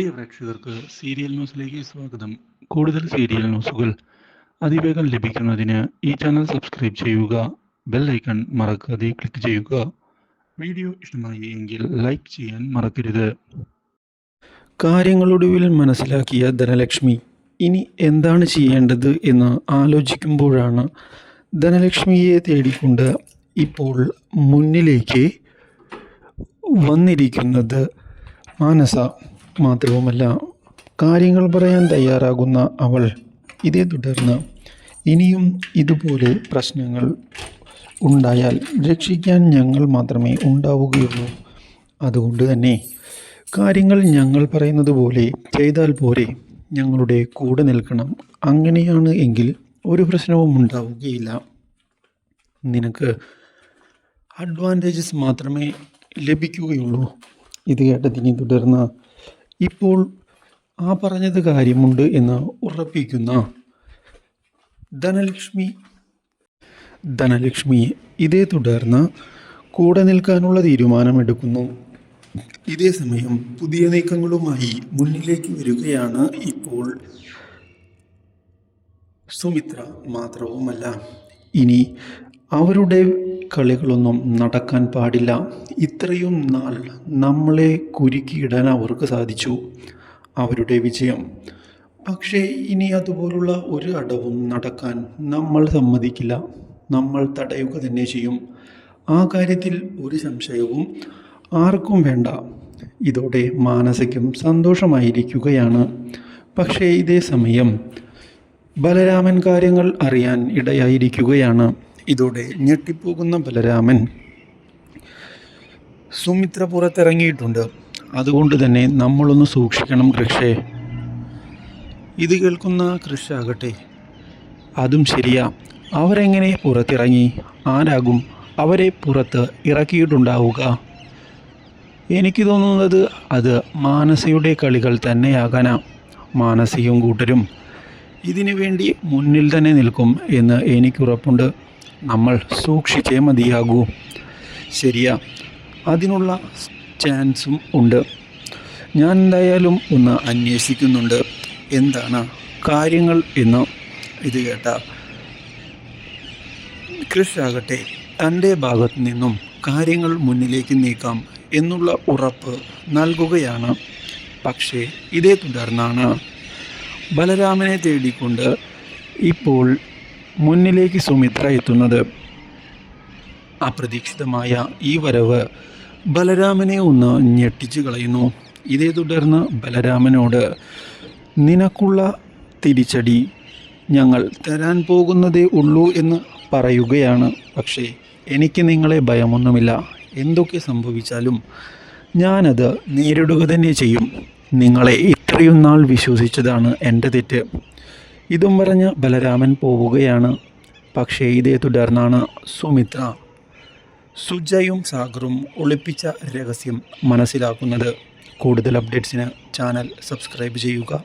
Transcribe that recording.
പ്രിയ പ്രേക്ഷകർക്ക് സീരിയൽ ന്യൂസിലേക്ക് സ്വാഗതം. കൂടുതൽ സീരിയൽ ന്യൂസുകൾ അതിവേഗം ലഭിക്കുന്നതിന് ഈ ചാനൽ സബ്സ്ക്രൈബ് ചെയ്യുക ബെൽ ഐക്കൺ മറക്കാതെ ക്ലിക്ക് ചെയ്യുക. വീഡിയോ ഇഷ്ടമായി എങ്കിൽ ലൈക്ക് ചെയ്യാൻ മറക്കരുത്. കാര്യങ്ങളൊടുവിൽ മനസ്സിലാക്കിയ ധനലക്ഷ്മി ഇനി എന്താണ് ചെയ്യേണ്ടത് എന്ന് ആലോചിക്കുമ്പോഴാണ് ധനലക്ഷ്മിയെ തേടിക്കൊണ്ട് ഇപ്പോൾ മുന്നിലേക്ക് വന്നിരിക്കുന്നത് മാനസ. മാത്രവുമല്ല കാര്യങ്ങൾ പറയാൻ തയ്യാറാകുന്ന അവൾ ഇതേ തുടർന്ന് ഇനിയും ഇതുപോലെ പ്രശ്നങ്ങൾ ഉണ്ടായാൽ രക്ഷിക്കാൻ ഞങ്ങൾ മാത്രമേ ഉണ്ടാവുകയുള്ളൂ. അതുകൊണ്ട് തന്നെ കാര്യങ്ങൾ ഞങ്ങൾ പറയുന്നത് പോലെ ചെയ്താൽ പോരെ ഞങ്ങളുടെ കൂടെ നിൽക്കണം. അങ്ങനെയാണ് എങ്കിൽ ഒരു പ്രശ്നവും ഉണ്ടാവുകയില്ല. നിനക്ക് അഡ്വാന്റേജസ് മാത്രമേ ലഭിക്കുകയുള്ളൂ. ഇത് കേട്ടതിനെ തുടർന്ന് ഇപ്പോൾ ആ പറഞ്ഞത് കാര്യമുണ്ട് എന്ന് ഉറപ്പിക്കുന്ന ധനലക്ഷ്മി. ധനലക്ഷ്മി ഇതേ തുടർന്ന് കൂടെ നിൽക്കാനുള്ള തീരുമാനമെടുക്കുന്നു. ഇതേ സമയം പുതിയ നീക്കങ്ങളുമായി മുന്നിലേക്ക് വരികയാണ് ഇപ്പോൾ സുമിത്ര. മാത്രവുമല്ല ഇനി അവരുടെ കളികളൊന്നും നടക്കാൻ പാടില്ല. ഇത്രയും നാൾ നമ്മളെ കുരുക്കിയിടാൻ അവർക്ക് സാധിച്ചു. അവരുടെ വിജയം. പക്ഷേ ഇനി അതുപോലുള്ള ഒരു അടവും നടക്കാൻ നമ്മൾ സമ്മതിക്കില്ല. നമ്മൾ തടയുക തന്നെ ചെയ്യും. ആ കാര്യത്തിൽ ഒരു സംശയവും ആർക്കും വേണ്ട. ഇതോടെ മാനസികം സന്തോഷമായിരിക്കുകയാണ്. പക്ഷേ ഇതേ സമയം ബലരാമൻ കാര്യങ്ങൾ അറിയാൻ ഇടയായിരിക്കുകയാണ്. ഇതോടെ ഞെട്ടിപ്പോകുന്ന ബലരാമൻ സുമിത്ര പുറത്തിറങ്ങിയിട്ടുണ്ട്. അതുകൊണ്ട് തന്നെ നമ്മളൊന്ന് സൂക്ഷിക്കണം കൃഷേ ഇത് കേൾക്കുന്ന കൃഷാകട്ടെ അതും ശരിയാ. അവരെങ്ങനെ പുറത്തിറങ്ങി? ആരാകും അവരെ പുറത്ത് ഇറക്കിയിട്ടുണ്ടാവുക? എനിക്ക് തോന്നുന്നത് അത് മാനസയുടെ കളികൾ തന്നെയാകാനാ. മാനസിയും കൂട്ടരും ഇതിനു വേണ്ടി മുന്നിൽ തന്നെ നിൽക്കും എന്ന് എനിക്കുറപ്പുണ്ട്. നമ്മൾ സൂക്ഷിച്ചേ മതിയാകൂ. ശരിയാ. അതിനുള്ള ചാൻസും ഉണ്ട്. ഞാൻ എന്തായാലും ഒന്ന് അന്വേഷിക്കുന്നുണ്ട്. എന്താണ് കാര്യങ്ങൾ എന്ന് ഇത് കേട്ട. കൃഷ് ആകട്ടെ തന്റെ ഭാഗത്ത് നിന്നും കാര്യങ്ങൾ മുന്നിലേക്ക് നീക്കാം എന്നുള്ള ഉറപ്പ് നൽകുകയാണ്. പക്ഷേ ഇതേ തുടർന്നാണ് ബലരാമനെ തേടിക്കൊണ്ട് ഇപ്പോൾ മുന്നിലേക്ക് സുമിത്ര എത്തുന്നത് അപ്രതീക്ഷിതമായ ഈ വരവ് ബലരാമനെ ഒന്ന് ഞെട്ടിച്ചു കളയുന്നു. ഇതേ തുടർന്ന് ബലരാമനോട് നിനക്കുള്ള തിരിച്ചടി ഞങ്ങൾ തരാൻ പോകുന്നതേ ഉള്ളൂ എന്ന് പറയുകയാണ്. പക്ഷേ എനിക്ക് നിങ്ങളെ ഭയമൊന്നുമില്ല. എന്തൊക്കെ സംഭവിച്ചാലും ഞാനത് നേരിടുക തന്നെ ചെയ്യും. നിങ്ങളെ ഇത്രയും നാൾ വിശ്വസിച്ചതാണ് എന്റെ തെറ്റ്. ഇതും പറഞ്ഞ് ബലരാമൻ പോവുകയാണ്. പക്ഷേ ഇതേ തുടർന്നാണ് സുമിത്ര. സുജയും സാഗറും ഒളിപ്പിച്ച രഹസ്യം മനസ്സിലാക്കുന്നത്. കൂടുതൽ അപ്ഡേറ്റ്സിന് ചാനൽ സബ്സ്ക്രൈബ് ചെയ്യുക.